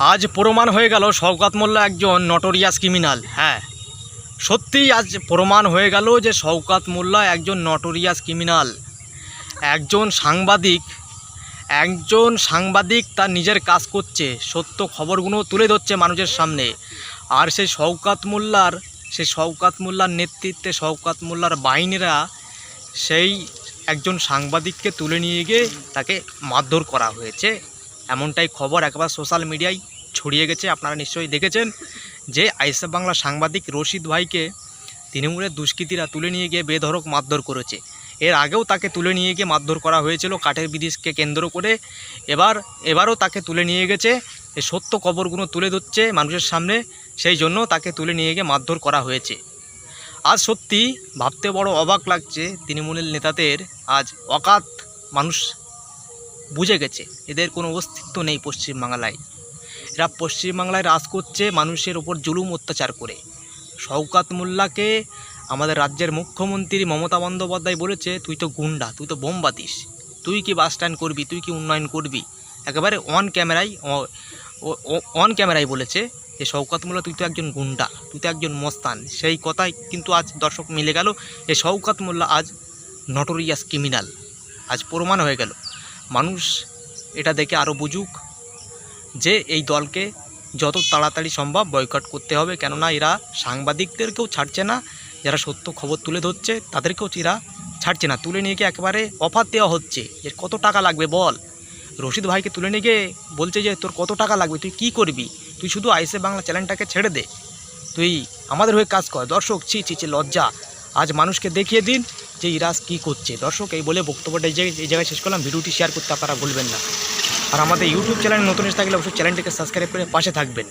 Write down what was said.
আজ প্রমাণ হয়ে গেল শওকাত মোল্লা একজন নটোরিয়াস ক্রিমিনাল হ্যাঁ। সত্যিই আজ প্রমাণ হয়ে গেল যে শওকাত মোল্লা একজন নটোরিয়াস ক্রিমিনাল একজন সাংবাদিক একজন সাংবাদিক তার নিজের কাজ করছে, সত্য খবরগুলো তুলে ধরছে মানুষের সামনে। আর সেই শওকাত মোল্লার, সেই শওকাত মোল্লার নেতৃত্বে, শওকাত মোল্লার বাহিনীরা সেই একজন সাংবাদিককে তুলে নিয়ে গিয়ে তাকে মারধর করা হয়েছে। এমনটাই খবর একবার সোশ্যাল মিডিয়ায় ছড়িয়ে গেছে, আপনারা নিশ্চয়ই দেখেছেন যে আইসা বাংলা সাংবাদিক রশিদ ভাইকে তৃণমূলের দুষ্কৃতীরা তুলে নিয়ে গিয়ে বেধরক মারধর করেছে। এর আগেও তাকে তুলে নিয়ে গিয়ে মারধর করা হয়েছিল কাঠের বিদেশকে কেন্দ্র করে। এবার, এবারও তাকে তুলে নিয়ে গেছে এই সত্য কবরগুলো তুলে ধরছে মানুষের সামনে, সেই জন্য তাকে তুলে নিয়ে গিয়ে মারধর করা হয়েছে। আজ সত্যি ভাবতে বড় অবাক লাগছে তৃণমূলের নেতাদের, আজ অকাত মানুষ বুঝে গেছে, এদের কোনো অস্তিত্ব নেই পশ্চিমবাংলায়। এরা পশ্চিমবাংলায় রাজ করছে মানুষের ওপর জুলুম অত্যাচার করে। শওকাত মোল্লাকে আমাদের রাজ্যের মুখ্যমন্ত্রী মমতা বন্দ্যোপাধ্যায় বলেছে, তুই তো গুন্ডা, তুই তো বোম বাতিস। তুই কি বাস স্ট্যান্ড করবি, তুই কি উন্নয়ন করবি? একেবারে অন ক্যামেরায় অন ক্যামেরায় বলেছে যে, শওকাত মোল্লা, তুই তো একজন গুন্ডা, তুই তো একজন মস্তান। সেই কথাই কিন্তু আজ দর্শক মিলে গেল এই শওকাত মোল্লা আজ নটোরিয়াস ক্রিমিনাল আজ প্রমাণ হয়ে গেল। মানুষ এটা দেখে আরও বুঝুক যে এই দলকে যত তাড়াতাড়ি সম্ভব বয়কট করতে হবে। কেননা এরা সাংবাদিকদেরকেও ছাড়ছে না, যারা সত্য খবর তুলে ধরছে তাদেরকেও এরা ছাড়ছে না। তুলে নিয়ে গিয়ে একেবারে অফার দেওয়া হচ্ছে যে কত টাকা লাগবে বল। রশিদ ভাইকে তুলে নিয়ে গিয়ে বলছে যে তোর কত টাকা লাগবে, তুই কি করবি? তুই শুধু আইসে বাংলা চ্যানেলটাকে ছেড়ে দে। তুই আমাদের হয়ে কাজ কর। দর্শক ছি ছি, লজ্জা। আজ মানুষকে দেখিয়ে দিন যে ইরাজ কী করছে। দর্শক, এই বলে বক্তব্যটা এই জায়গায় এই জায়গায় শেষ করলাম। ভিডিওটি শেয়ার করতে আপনারা ভুলবেন না। আর আমাদের ইউটিউব চ্যানেল নতুন এসে থাকলে অবশ্যই চ্যানেলটিকে সাবস্ক্রাইব করে পাশে থাকবেন।